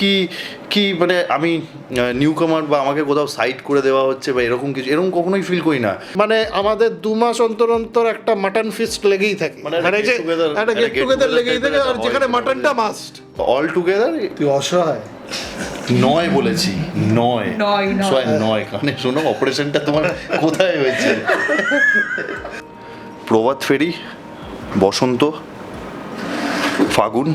কি কি মানে আমি নিউ কামার বা আমাকে কোথাও সাইড করে দেওয়া হচ্ছে বা এরকম কিছু এরকম কখনোই ফিল করি না। মানে আমাদের দু মাস অন্তর অন্তর একটা মাটন ফিস্ট লেগেই থাকে। মানে মানে যে একটা গেট টুগেদার লেগেই থাকে আর যেখানে মাটনটা মাস্ট অল টুগেদার তুই অসহায়। নয় বলেছি নয়। নয়, নয়। ছয় নয় কারণে শোনো অপারেশনটা তোমার কোথায় হয়েছে? প্রভাত ফেরি বসন্ত ফাগুন।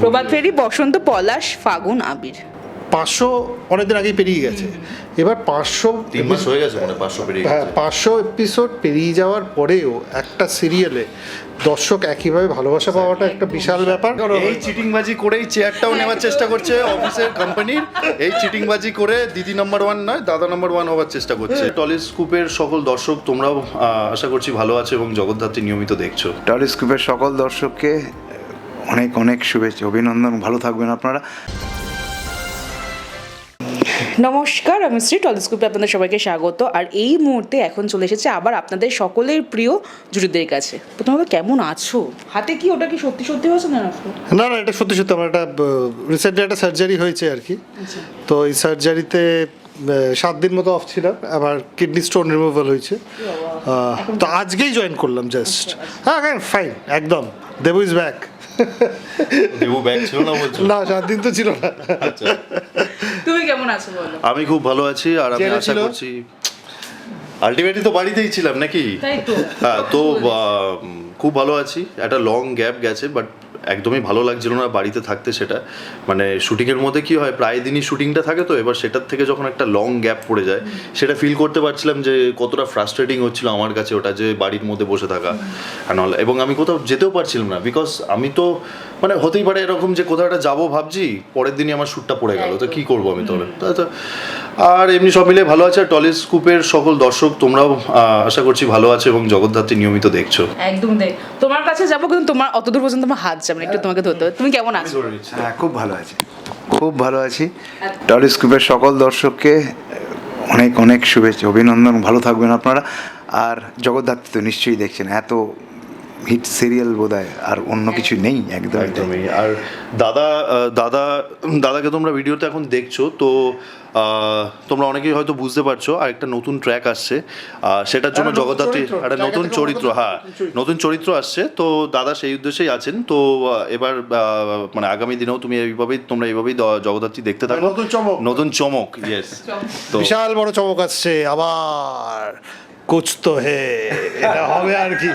প্রভাত ফেরি বসন্ত পলাশ ফাগুন আবির। পাঁচশো অনেকদিন আগেই পেরিয়ে গেছে। এবার পাঁচশো তিন হয়ে গেছে মানে পাঁচশো পেরিয়ে হ্যাঁ পাঁচশো এপিসোড পেরিয়ে যাওয়ার পরেও একটা সিরিয়ালে দর্শক একইভাবে ভালোবাসা পাওয়াটা একটা বিশাল ব্যাপার। এই চিটিংবাজি করেই চেয়ারটাও নেওয়ার চেষ্টা করছে অফিসের কোম্পানির এই চিটিংবাজি করে দিদি নাম্বার ওয়ান নয় দাদা নাম্বার ওয়ান হওয়ার চেষ্টা করছে। টলিস্কোপের সকল দর্শক তোমরাও আশা করছি ভালো আছো এবং জগদ্ধাত্রী নিয়মিত দেখছ। টলিস্কোপের সকল দর্শককে অনেক অনেক শুভেচ্ছা অভিনন্দন ভালো থাকবেন আপনারা। নমস্কার আমি শ্রী টলিস্কোপে আপনাদের সবাইকে স্বাগত। আর এই মুহূর্তে এখন চলে এসেছে আবার আপনাদের সকলের প্রিয় জুরিদের কাছে। প্রথমত কেমন আছো? হাতে কি ওটা কি সত্যি সত্যি হয়েছে না না না এটা সত্যি সত্যি আমার একটা রিসেন্টলি একটা সার্জারি হয়েছে আর কি। তো এই সার্জারিতে সাত দিন মতো অফ ছিলাম। আবার কিডনি স্টোন রিমুভাল হয়েছে। তো আজকেই জয়েন করলাম জাস্ট হ্যাঁ হ্যাঁ ফাইন একদম। Debu is back Debu bag ছিল না বলছো? না সাত দিন তো ছিল না। আচ্ছা। তুমি কেমন আছো বলো? আমি খুব ভালো আছি আর আমি আশা করছি আলটিমেটলি তো বাড়িতেই ছিলাম নাকি? তাই তো। হ্যাঁ তো খুব ভালো আছি। একটা লং গ্যাপ গেছে বাট একদমই ভালো লাগছিল না বাড়িতে থাকতে সেটা। মানে শুটিংয়ের মধ্যে কি হয় প্রায় দিনই শুটিংটা থাকে তো এবার সেটার থেকে যখন একটা লং গ্যাপ পড়ে যায় সেটা ফিল করতে পারছিলাম যে কতটা ফ্রাস্ট্রেটিং হচ্ছিল আমার কাছে ওটা যে বাড়ির মধ্যে বসে থাকা all. এবং আমি কোথাও যেতেও পারছিলাম না বিকজ আমি তো মানে হতেই পারে এরকম যে কোথাও একটা যাব ভাবছি পরের দিনই আমার শ্যুটটা পড়ে গেল। তো কি করব আমি তাহলে আর এমনি সব মিলে ভালো আছে। আর টলিস্কোপের সকল দর্শক তোমরাও আশা করছি ভালো আছো এবং জগদ্ধাত্রী নিয়মিত দেখছ। একদম দেখ তোমার কাছে যাব কিন্তু তোমার অতদূর পর্যন্ত আমার হাত যাবে মানে একটু তোমাকে ধরতে হবে। তুমি কেমন আছো? হ্যাঁ খুব ভালো আছি। খুব ভালো আছি। টলিস্কোপের সকল দর্শককে অনেক অনেক শুভেচ্ছা অভিনন্দন ভালো থাকবেন আপনারা। আর জগদ্ধাত্রী তো নিশ্চয়ই দেখছেন এত হিট সিরিয়াল বোধ আর অন্য কিছু নেই একদম। একদমই। আর দাদা দাদা দাদাকে তোমরা ভিডিওতে এখন দেখছ তো তোমরা অনেকেই হয়তো বুঝতে পারছ আর একটা নতুন ট্র্যাক আসছে সেটার জন্য একটা জগদ্ধাত্রী একটা নতুন চরিত্র হ্যাঁ নতুন চরিত্র আসছে তো দাদা সেই উদ্দেশ্যেই আছেন তো এবার মানে আগামী দিনেও তুমি এইভাবেই তোমরা এইভাবেই জগদ্ধাত্রী দেখতে থাকো। নতুন চমক। নতুন চমক ইয়েস তো বিশাল বড় চমক আসছে আবার। কুছ তো হে। এটা হবে আর কি।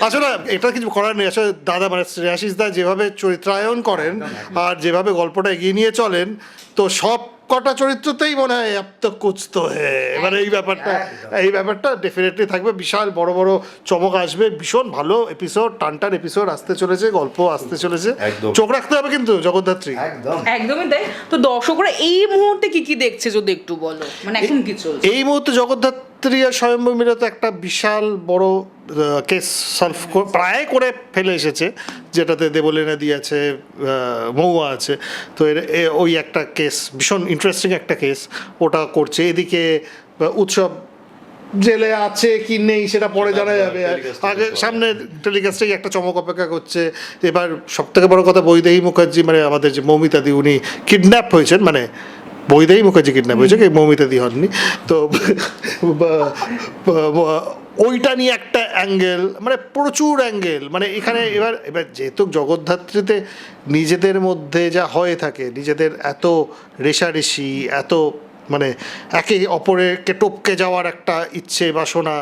আসলে এটা কিছু করার নেই। আসলে দাদা মানে শ্রেয়াশিস দা যেভাবে চরিত্রায়ন করেন আর যেভাবে গল্পটা এগিয়ে নিয়ে চলেন তো সব কটা চরিত্রতেই মনে হয় এত তো কুছ হে। মানে এই ব্যাপারটা এই ব্যাপারটা ডেফিনেটলি থাকবে। বিশাল বড় বড় চমক আসবে। ভীষণ ভালো এপিসোড টানটান এপিসোড আসতে চলেছে গল্প আসতে চলেছে। চোখ রাখতে হবে কিন্তু জগদ্ধাত্রী। একদম। একদমই তাই। তো দর্শকরা এই মুহূর্তে কি কি দেখছে যদি একটু বলো? মানে এখন কি চলছে? এই মুহূর্তে জগদ্ধাত্রী আর স্বয়ম্ভু মিলে তো একটা বিশাল বড় কেস সলভ প্রায় করে ফেলে এসেছে যেটাতে দেবলীনা দি আছে আহ, মহুয়া আছে। তো এর ওই একটা কেস ভীষণ ইন্টারেস্টিং একটা কেস ওটা করছে। এদিকে উৎসব জেলে আছে কি নেই সেটা পরে জানা যাবে। আগে সামনে টেলিকাস্টেই একটা চমক অপেক্ষা করছে। এবার সব থেকে বড় কথা বৈদেহী মুখার্জি মানে আমাদের যে মৌমিতাদি উনি কিডন্যাপ হয়েছেন মানে বৈদেহী মুখার্জি কিডন্যাপ হয়েছে কি মমিতে দি হননি। তো ওইটা নিয়ে একটা অ্যাঙ্গেল মানে প্রচুর অ্যাঙ্গেল। মানে এখানে এবার এবার যেহেতু জগদ্ধাত্রীতে নিজেদের মধ্যে যা হয়ে থাকে নিজেদের এত রেশারেশি এত মানে একে অপরেরকে টপকে যাওয়ার একটা ইচ্ছে বাসনা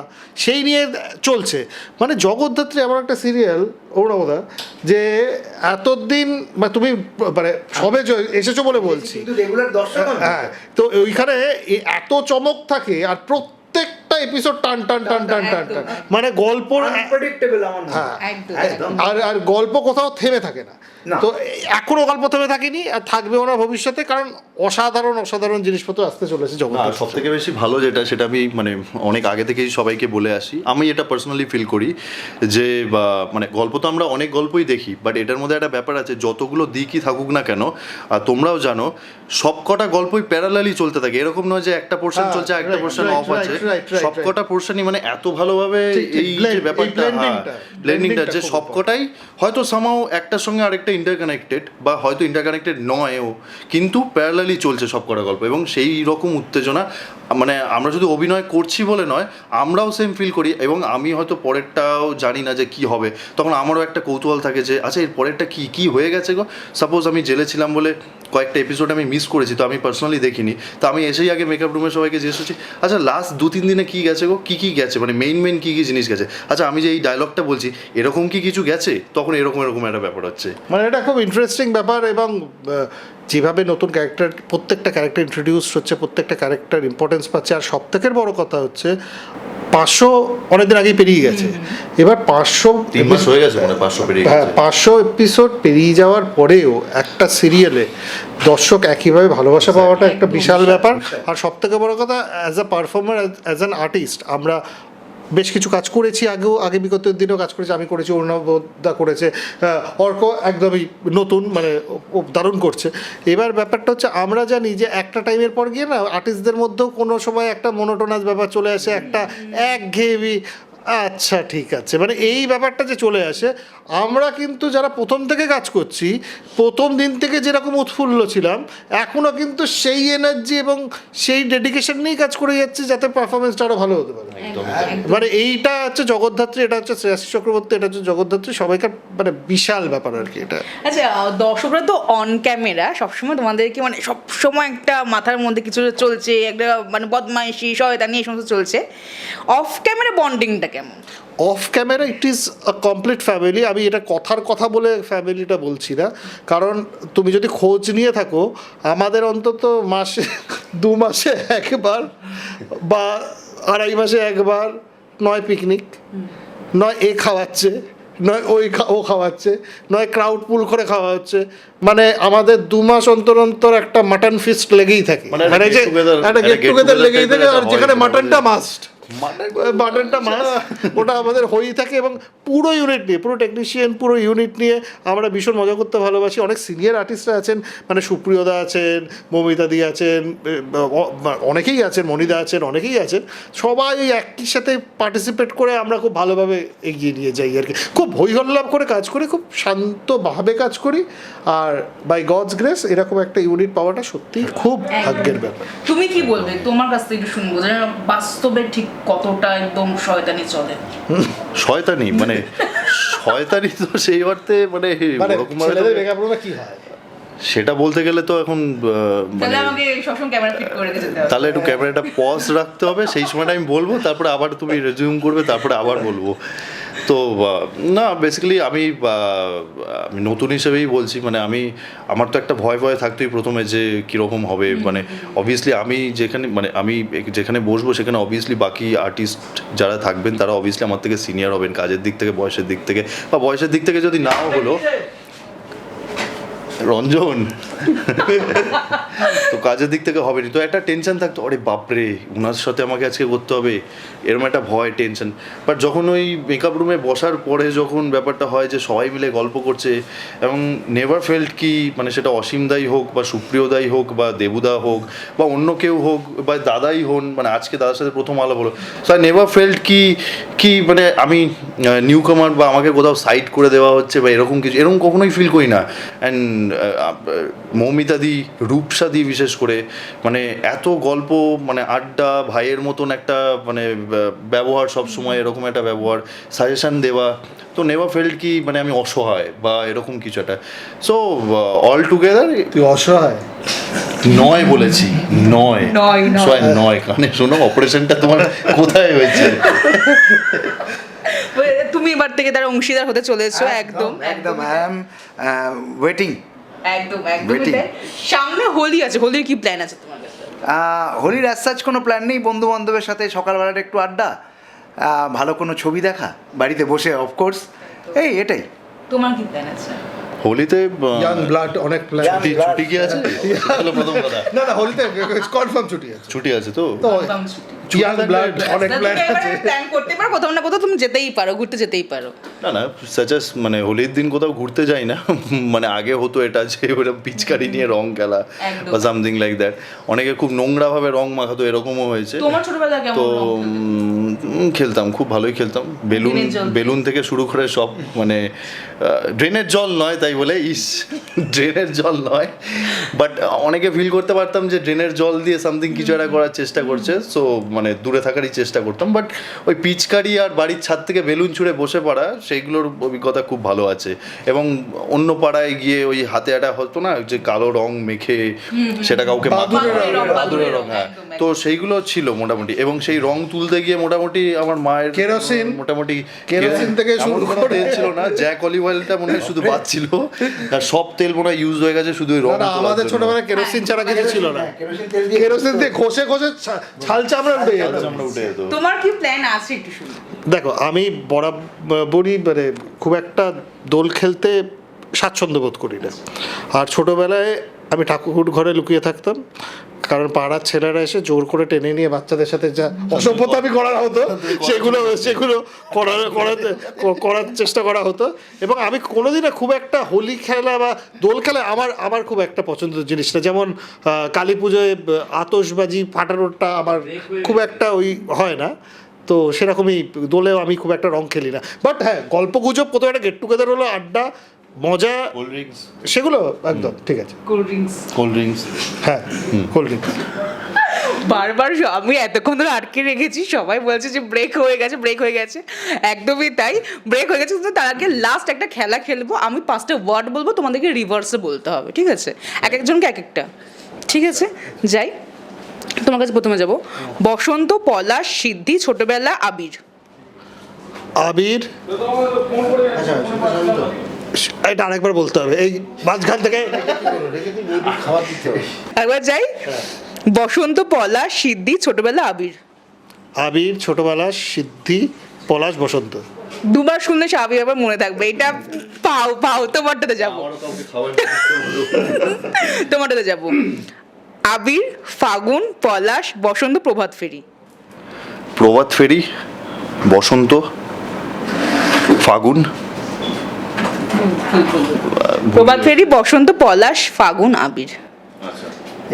সেই নিয়ে চলছে। মানে জগদ্ধাত্রী এমন একটা সিরিয়াল অরুণাবদা যে এতদিন মানে তুমি মানে সবে এসেছ বলে বলছি। হ্যাঁ তো ওইখানে এত চমক থাকে আর প্রত্যেকটা এপিসোড টান টান টান টান টান টান। মানে গল্প আনপ্রেডিক্টেবল আমার হ্যাঁ। আর আর গল্প কোথাও থেমে থাকে না। তো এখনও গল্প থেমে থাকেনি আর থাকবেও না ভবিষ্যতে কারণ অসাধারণ অসাধারণ জিনিসপত্র আসতে চলেছে সব থেকে বেশি ভালো যেটা সেটা আমি মানে অনেক আগে থেকেই সবাইকে বলে আসি। আমি এটা পার্সোনালি ফিল করি যে বা, মানে গল্প তো আমরা অনেক গল্পই দেখি বাট এটার মধ্যে একটা ব্যাপার আছে যতগুলো দিকই থাকুক না কেন আর তোমরাও জানো সব কটা গল্পই প্যারালালি চলতে থাকে। এরকম নয় যে একটা পোর্শন হ্যাঁ, চলছে একটা পোর্শন অফ আছে. সবকটা পোর্শনই মানে এত ভালোভাবে এই যে ব্যাপারটা ব্লেন্ডিংটা যে সবকটাই হয়তো সামাও একটার সঙ্গে আরেকটা ইন্টারকানেক্টেড বা হয়তো ইন্টারকানেক্টেড নয়ও কিন্তু প্যারালালি চলছে সবকটা গল্প এবং সেই রকম উত্তেজনা মানে আমরা শুধু অভিনয় করছি বলে নয় আমরাও সেম ফিল করি এবং আমি হয়তো পরেরটাও জানি না যে কি হবে। তখন আমারও একটা কৌতূহল থাকে যে আচ্ছা এর পরেরটা কি কি হয়ে গেছে গো? সাপোজ আমি জেলে ছিলাম বলে কয়েকটা এপিসোড আমি মিস করেছি, তো আমি পার্সোনালি দেখিনি। তো আমি এসেই আগে মেকআপ রুমে সবাইকে জিজ্ঞেস করছি আচ্ছা লাস্ট দু তিন দিনে কী গেছে গো? কী কী গেছে? মানে মেইন মেইন কী কী জিনিস গেছে? আচ্ছা আমি যে এই ডায়লগটা বলছি, এরকম কি কিছু গেছে? তখন এরকম এরকম একটা ব্যাপার হচ্ছে। মানে এটা খুব ইন্টারেস্টিং ব্যাপার এবং যেভাবে নতুন ক্যারেক্টার প্রত্যেকটা ক্যারেক্টার ইন্ট্রোডিউস হচ্ছে প্রত্যেকটা ক্যারেক্টার ইম্পর্টেন্স পাচ্ছে আর সব থেকে বড় কথা হচ্ছে পাঁচশো অনেকদিন আগেই পেরিয়ে গেছে। এবার পাঁচশো হয়ে গেছে মানে পাঁচশো হ্যাঁ পাঁচশো এপিসোড পেরিয়ে যাওয়ার পরেও একটা সিরিয়ালে দর্শক একইভাবে ভালোবাসা পাওয়াটা একটা বিশাল ব্যাপার। আর সব থেকে বড় কথা as a performer as an artist আমরা বেশ কিছু কাজ করেছি আগেও আগে বিগত দিনেও কাজ করেছি আমি করেছি অরুণাবদা করেছে অর্ক একদমই নতুন মানে দারুণ করছে। এবার ব্যাপারটা হচ্ছে আমরা জানি যে একটা টাইমের পর গিয়ে না আর্টিস্টদের মধ্যেও কোনো সময় একটা মনোটোনাস ব্যাপার চলে আসে একটা একঘেয়েমি আচ্ছা ঠিক আছে। মানে এই ব্যাপারটা যে চলে আসে আমরা কিন্তু যারা প্রথম থেকে কাজ করছি প্রথম দিন থেকে যেরকম উৎফুল্ল ছিলাম এখনও কিন্তু সেই এনার্জি এবং সেই ডেডিকেশন নিয়েই কাজ করে যাচ্ছি যাতে পারফরমেন্সটা আরও ভালো হতে পারে। মানে এইটা হচ্ছে জগদ্ধাত্রী এটা হচ্ছে শ্রেয়াসী চক্রবর্তী এটা হচ্ছে জগদ্ধাত্রী সবাইকার মানে বিশাল ব্যাপার আর কি এটা। আচ্ছা দর্শকরা তো অন ক্যামেরা সবসময় তোমাদেরকে মানে সবসময় একটা মাথার মধ্যে কিছু চলছে একটা মানে বদমাইশি শয়তানি এই সমস্ত চলছে। অফ ক্যামেরা বন্ডিংটা কেমন off camera it is a complete family আমি এটা কথার কথা বলে ফ্যামিলিটা বলছি না। কারণ তুমি যদি খোঁজ নিয়ে থাকো আমাদের অন্তত মাসে দু মাসে একবার বা আড়াই মাসে একবার নয় পিকনিক নয় এ খাওয়াচ্ছে নয় ওই খা- ও খাওয়াচ্ছে নয় ক্রাউড পুল করে খাওয়া হচ্ছে। মানে আমাদের দু মাস অন্তর অন্তর একটা মাটন ফিস্ট লেগেই থাকে। মানে মানে যে একটা গেট টুগেদার লেগেই থাকে আর যেখানে মাটনটা মাস্ট বাটনটা মাস ওটা আমাদের হয়েই থাকে এবং পুরো ইউনিট নিয়ে পুরো টেকনিশিয়ান পুরো ইউনিট নিয়ে আমরা ভীষণ মজা করতে ভালোবাসি। অনেক সিনিয়র আর্টিস্টরা আছেন মানে সুপ্রিয়দা আছেন মমিতাদি আছেন অনেকেই আছেন মনিদা আছেন অনেকেই আছেন। সবাই ওই একই সাথে পার্টিসিপেট করে আমরা খুব ভালোভাবে এগিয়ে নিয়ে যাই আর কি। খুব হৈহল্লাভ করে কাজ করি খুব শান্তভাবে কাজ করি। আর বাই গডস গ্রেস এরকম একটা ইউনিট পাওয়াটা সত্যি খুব ভাগ্যের ব্যাপার। তুমি কি বলবে? তোমার কাছ থেকে শুনব বাস্তবে ঠিক কতটা একদম শয়তানি চলে। শয়তানি মানে শয়তানি তো সেই অর্থে মানে মানে ওরকম কি হয়? সেটা বলতে গেলে তো এখন মানে আমাকে সবসময় ক্যামেরা ফিট করে রেখে যেতে হবে। তাহলে একটু ক্যামেরাটা পজ রাখতে হবে সেই সময়টা আমি বলব তারপরে আবার তুমি রেজিউম করবে তারপরে আবার বলব। তো না বেসিক্যালি আমি আমি নতুন হিসেবেই বলছি মানে আমি আমার তো একটা ভয় ভয় থাকতোই প্রথমে যে কীরকম হবে মানে অবভিয়াসলি আমি যেখানে মানে আমি যেখানে বসবো সেখানে অবভিয়াসলি বাকি আর্টিস্ট যারা থাকবেন তারা অবভিয়াসলি আমার থেকে সিনিয়র হবেন কাজের দিক থেকে বয়সের দিক থেকে বা বয়সের দিক থেকে যদি নাও হলো রঞ্জন। তো কাজের দিক থেকে হবে তো একটা টেনশন থাকতো। আরে বাপরে ওনার সাথে আমাকে আজকে করতে হবে। এরকম একটা ভয় টেনশন বাট যখন ওই মেকআপ রুমে বসার পরে যখন ব্যাপারটা হয় যে সবাই মিলে গল্প করছে, এবং নেভার ফেল্ট কি মানে সেটা অসীমদাই হোক, বা সুপ্রিয়দাই হোক, বা দেবুদা হোক, বা অন্য কেউ হোক, বা দাদাই হন মানে আজকে দাদার সাথে প্রথম আলো হলো। সো আই নেভার ফেল্ট কি কি মানে আমি নিউ কামার বা আমাকে কোথাও সাইড করে দেওয়া হচ্ছে, বা এরকম কিছু এরকম কখনোই ফিল করি না। অ্যান্ড মৌমিতাদি রূপসাদি বিশেষ করে মানে এত গল্প মানে আড্ডা ভাইয়ের মতন একটা মানে ব্যবহার সব সময় এরকম একটা ব্যবহার সাজেশন দেওয়া তো নেভার ফেল্ড কি মানে আমি অসহায় বা এরকম কিছু একটা। সো অল টুগেদার তুই অসহায়? নয় বলেছি নয়। নয়, নয়। কানে শোনো অপারেশনটা তোমার কোথায় হয়েছে? তুমি এবার থেকে তার অংশীদার হতে চলেছো একদম একদম আই এম ওয়েটিং একদম একদম। তাই। সামনে হোলি আছে হোলির কি প্ল্যান আছে তোমার কাছে হোলির অ্যাজ সাচ কোনো প্ল্যান নেই। বন্ধু বান্ধবের সাথে সকালবেলাটা একটু আড্ডা আহ, ভালো কোনো ছবি দেখা বাড়িতে বসে অফকোর্স এই এটাই। তোমার কি প্ল্যান আছে? হোলিতে ইয়াং ব্লাড অনেক প্ল্যান ছুটি ছুটি কি আছে? হলো প্রথম কথা। না না হোলিতে কনফার্ম ছুটি আছে। ছুটি আছে তো? ইয়াং ব্লাড অনেক প্ল্যান আছে। plan করতে পারো কোথাও না কোথাও তুমি যেতেই পারো ঘুরতে যেতেই পারো। না না সাজাস মানে হোলির দিন কোথাও ঘুরতে যাই না। মানে আগে হতো এটা যে ওরকম পিচকারি নিয়ে রং খেলা বা সামথিং লাইক দ্যাট অনেকে খুব নোংরা ভাবে রং মাখাতো এরকমও হয়েছে। তোমার ছোটবেলা কেমন তো খেলতাম খুব ভালোই খেলতাম। বেলুন বেলুন থেকে শুরু করে সব মানে ড্রেনের জল নয় তাই বলে ইস ড্রেনের জল নয়। বাট অনেকে ফিল করতে পারতাম যে ড্রেনের জল দিয়ে সামথিং কিছু একটা করার চেষ্টা করছে সো মানে দূরে থাকারই চেষ্টা করতাম। বাট ওই পিচকারি আর বাড়ির ছাদ থেকে বেলুন ছুঁড়ে বসে পড়া সেইগুলোর অভিজ্ঞতা খুব ভালো আছে। এবং অন্য পাড়ায় গিয়ে ওই হাতে একটা হতো না যে কালো রং মেখে সেটা কাউকে বাদুড়ের রং, হ্যাঁ। তো সেইগুলো ছিল মোটামুটি। এবং সেই রং তুলতে গিয়ে মোটামুটি আমার মায়ের কেরোসিন, মোটামুটি কেরোসিন থেকে শুরু করে- তেল ছিল না। জ্যাক অলিভ অয়েলটা মনে হয় শুধু বাদ ছিল। আর সব তেল মনে হয় ইউজ হয়ে গেছে শুধু রং আমাদের ছোটবেলায় কেরোসিন ছাড়া কিছু ছিল না। কেরোসিন তেল দিয়ে কেরোসিন দিয়ে ঘষে ঘষে ছাল চামড়া উঠে যেত উঠে যেত তোমার কি প্ল্যান আছে একটু শুনি। দেখো আমি বরাবরই মানে খুব একটা দোল খেলতে স্বাচ্ছন্দ্য বোধ করি না। আর ছোটোবেলায় আমি ঠাকুর ঘরে লুকিয়ে থাকতাম। কারণ পাড়ার ছেলেরা এসে জোর করে টেনে নিয়ে বাচ্চাদের সাথে যা অসভ্যতামি করা হতো সেগুলো সেগুলো করার করাতে করার চেষ্টা করা হতো। এবং আমি কোনোদিনও খুব একটা হোলি খেলা বা দোল খেলা আমার আমার খুব একটা পছন্দের জিনিস না। যেমন কালী পুজোয় আহ, আতশবাজি ফাটানোটা আমার খুব একটা ওই হয় না। তো সেরকমই দোলেও আমি খুব একটা রং খেলি না। বাট হ্যাঁ গল্প গুজব কোথাও একটা গেট টুগেদার হলো আড্ডা মজা কোল্ড ড্রিঙ্কস সেগুলো একদম ঠিক আছে। কোল্ড ড্রিঙ্কস কোল্ড ড্রিঙ্কস হ্যাঁ কোল্ড ড্রিঙ্কস বারবার আমি এতক্ষণ ধরে আটকে রেখেছি সবাই বলছে যে ব্রেক হয়ে গেছে ব্রেক হয়ে গেছে। একদমই তাই ব্রেক হয়ে গেছে কিন্তু তার আগে লাস্ট একটা খেলা খেলব। আমি পাঁচটা ওয়ার্ড বলব তোমাদেরকে রিভার্সে বলতে হবে ঠিক আছে? এক একজনকে এক একটা ঠিক আছে? যাই তোমার কাছে প্রথমে যাব। বসন্ত পলাশ সিদ্ধি ছোটবেলা আবির। আবির? এটা আরেকবার বলতে হবে। এই মাঝখান থেকে একবার যাই। বসন্ত পলাশ সিদ্ধি ছোটবেলা আবির। আবির ছোটবেলা সিদ্ধি পলাশ বসন্ত। দুবার শুনলে সে আবির আবার মনে থাকবে। এটা পাও পাও তোমারটাতে যাব। তোমারটাতে যাব। আবির ফাগুন পলাশ বসন্ত প্রভাত ফেরি। প্রভাত ফেরি বসন্ত ফাগুন। প্রভাত ফেরি বসন্ত পলাশ ফাগুন আবির।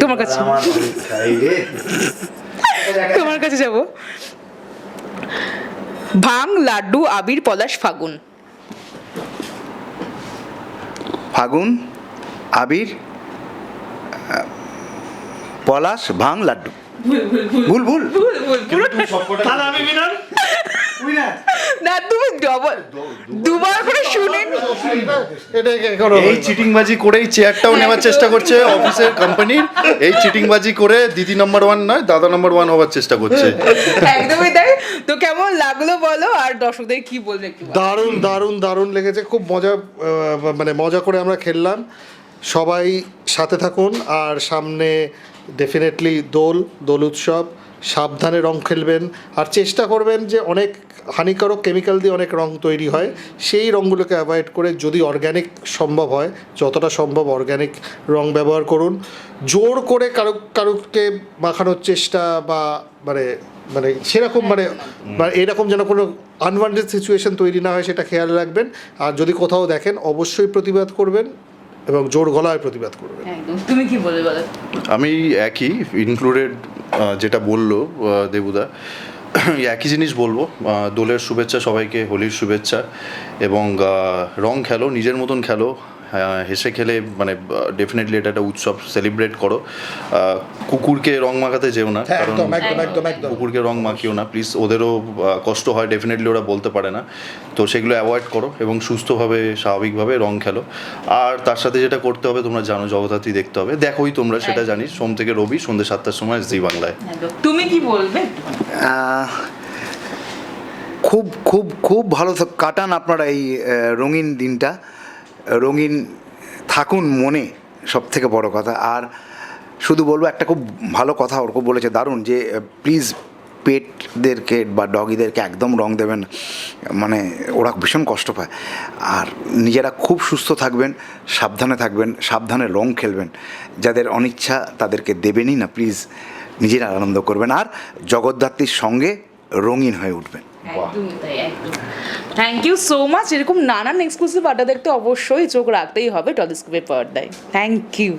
তোমার কাছে তোমার কাছে যাব। ভাং লাড্ডু আবির পলাশ ফাগুন। ফাগুন আবির পলাশ ভাং লাড্ডু। ভুল ভুল ভুল। ভুল তাহলে আমি বিনার না তুমি ডবল দুবার করে শুনে এই চিটিংবাজি করেই চেয়ারটাও নেওয়ার চেষ্টা করছে অফিসের কোম্পানির এই চিটিংবাজি করে দিদি নাম্বার ওয়ান নয় দাদা নাম্বার ওয়ান হওয়ার চেষ্টা করছে একদমই তাই তো কেমন লাগল বলো আর দর্শকদের কি বলবে দারুণ দারুণ দারুণ লেগেছে খুব মজা মানে মজা করে আমরা খেললাম সবাই সাথে থাকুন আর সামনে ডেফিনেটলি দোল দোল উৎসব সাবধানে রং খেলবেন আর চেষ্টা করবেন যে অনেক হানিকারক কেমিক্যাল দিয়ে অনেক রং তৈরি হয় সেই রঙগুলোকে অ্যাভয়েড করে যদি অর্গ্যানিক সম্ভব হয় যতটা সম্ভব অর্গ্যানিক রং ব্যবহার করুন। জোর করে কারও কারোকে মাখানোর চেষ্টা বা মানে মানে সেরকম মানে এরকম যেন কোনো আনওয়ান্টেড সিচুয়েশন তৈরি না হয় সেটা খেয়াল রাখবেন। আর যদি কোথাও দেখেন অবশ্যই প্রতিবাদ করবেন এবং জোর গলায় প্রতিবাদ করবেন। তুমি কি বলো? আমি একই ইনক্লুডেড যেটা বলল দেবুদা একই জিনিস বলব। দোলের শুভেচ্ছা সবাইকে হোলির শুভেচ্ছা এবং রং খেলো নিজের মতন খেলো। হ্যাঁ, হেসে খেলে মানে ডেফিনেটলি এটা একটা উৎসব সেলিব্রেট করো। কুকুরকে রং মাখাতে যেও না হ্যাঁ কারণ কুকুরকে রং মাখিও না। প্লিজ ওদেরও কষ্ট হয় ডেফিনেটলি ওরা বলতে পারে না। তো সেগুলো অ্যাভয়েড করো এবং সুস্থভাবে স্বাভাবিকভাবে রং খেলো। আর তার সাথে যেটা করতে হবে তোমরা জানো জগদ্ধাত্রী দেখতে হবে। দেখোই তোমরা সেটা একদম। জানিস সোম থেকে রবি সন্ধ্যে সাতটার সময় জি বাংলায়। তুমি কি বলবে? খুব খুব খুব ভালো কাটান আপনারা এই রঙিন দিনটা। রঙিন থাকুন মনে সব থেকে বড় কথা। আর শুধু বলব, একটা খুব ভালো কথা ওরকম বলেছে, দারুণ যে প্লিজ পেটদেরকে বা ডগিদেরকে একদম রং দেবেন। মানে ওরা ভীষণ কষ্ট পায়। আর নিজেরা খুব সুস্থ থাকবেন, সাবধানে থাকবেন, সাবধানে রং খেলবেন। যাদের অনিচ্ছা তাদেরকে দেবেনই না প্লিজ নিজেরা আনন্দ করবেন আর জগদ্ধাত্রীর সঙ্গে রঙিন হয়ে উঠবেন। একদমই তাই একদম থ্যাংক ইউ সো মাচ এরকম নানান এক্সক্লুসিভ আড্ডা দেখতে অবশ্যই চোখ রাখতেই হবে টলিস্কোপের পর্দায়। থ্যাংক ইউ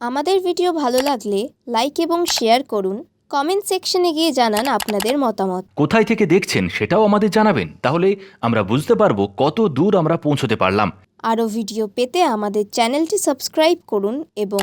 আমাদের ভিডিও ভালো লাগলে লাইক এবং শেয়ার করুন। কমেন্ট সেকশনে গিয়ে জানান আপনাদের মতামত। কোথায় থেকে দেখছেন সেটাও আমাদের জানাবেন। তাহলে আমরা বুঝতে পারব কত দূর আমরা পৌঁছতে পারলাম। আরও ভিডিও পেতে আমাদের চ্যানেলটি সাবস্ক্রাইব করুন এবং